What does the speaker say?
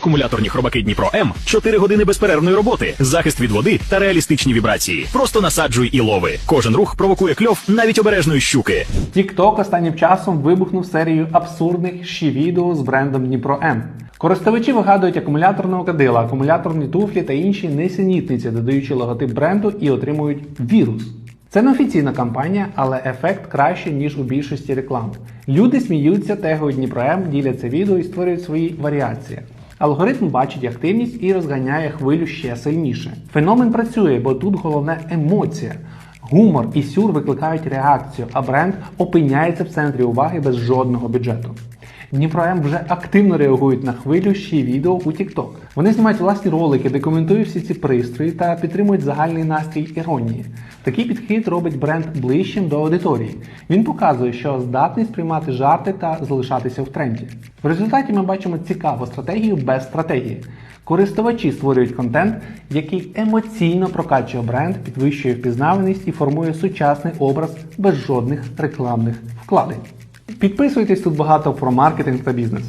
Акумуляторні хробаки Дніпро М 4 години безперервної роботи, захист від води та реалістичні вібрації. Просто насаджуй і лови. Кожен рух провокує кльов навіть обережної щуки. TikTok останнім часом вибухнув серію абсурдних ще відео з брендом Дніпро М. Користувачі вигадують акумуляторного кадила, акумуляторні туфлі та інші несенітниці, додаючи логотип бренду і отримують вірус. Це не офіційна кампанія, але ефект краще, ніж у більшості реклам. Люди сміються, тегують Дніпро М, діляться відео і створюють свої варіації. Алгоритм бачить активність і розганяє хвилю ще сильніше. Феномен працює, бо тут головне емоція. Гумор і сюр викликають реакцію, а бренд опиняється в центрі уваги без жодного бюджету. Дніпро М вже активно реагують на хвилю ще відео у TikTok. Вони знімають власні ролики, де коментують всі ці пристрої та підтримують загальний настрій іронії. Такий підхід робить бренд ближчим до аудиторії. Він показує, що здатний сприймати жарти та залишатися в тренді. В результаті ми бачимо цікаву стратегію без стратегії. Користувачі створюють контент, який емоційно прокачує бренд, підвищує впізнаваність і формує сучасний образ без жодних рекламних вкладень. Підписуйтесь тут багато про маркетинг та бізнес.